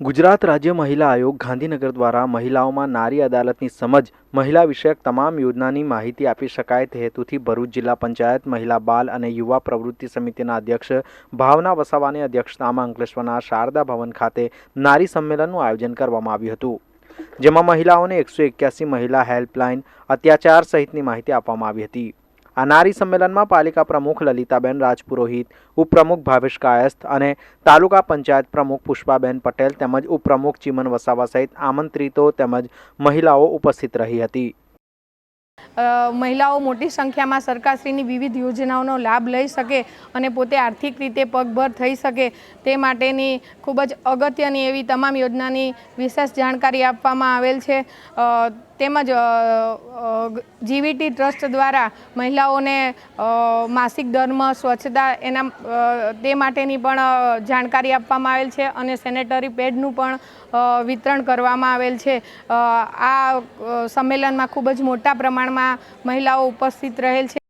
ગુજરાત રાજ્ય મહિલા આયોગ ગાંધીનગર દ્વારા મહિલાઓમાં નારી અદાલતની સમજ, મહિલા વિષયક તમામ યોજનાની માહિતી આપી શકાય તે હેતુથી ભરૂચ જિલ્લા પંચાયત, મહિલા બાલ અને યુવા પ્રવૃત્તિ સમિતિના અધ્યક્ષ, ભાવના વસાવાની અધ્યક્ષતામાં અંકલેશ્વરના શારદા ભવન ખાતે નારી સંમેલનનું આયોજન કરવામાં આવ્યું હતું. જેમાં મહિલાઓને એકસો એક્યાસી મહિલા હેલ્પલાઇન, અત્યાચાર સહિતની માહિતી આપવામાં આવી હતી. આ નારી સંમેલનમાં પાલિકા પ્રમુખ લલિતાબેન રાજપુરોહિત, ઉપપ્રમુખ ભાવેશ કાયસ્થ અને તાલુકા પંચાયત પ્રમુખ પુષ્પાબેન પટેલ તેમજ ઉપપ્રમુખ ચિમન વસાવા સહિત આમંત્રિતો તેમજ મહિલાઓ ઉપસ્થિત રહી હતી. મહિલાઓ મોટી સંખ્યામાં સરકારશ્રીની વિવિધ યોજનાઓનો લાભ લઈ શકે અને પોતે આર્થિક રીતે પગભર થઈ શકે તે માટેની ખૂબ જ અગત્યની એવી તમામ યોજનાની વિશેષ જાણકારી આપવામાં આવેલ છે. તેમજ જીવીટી ટ્રસ્ટ દ્વારા મહિલાઓને માસિક ધર્મ, સ્વચ્છતા એના તે માટેની પણ જાણકારી આપવામાં આવેલ છે અને સેનેટરી પેડનું પણ વિતરણ કરવામાં આવેલ છે. આ સંમેલનમાં ખૂબ જ મોટા પ્રમાણમાં મહિલાઓ ઉપસ્થિત રહેલ છે.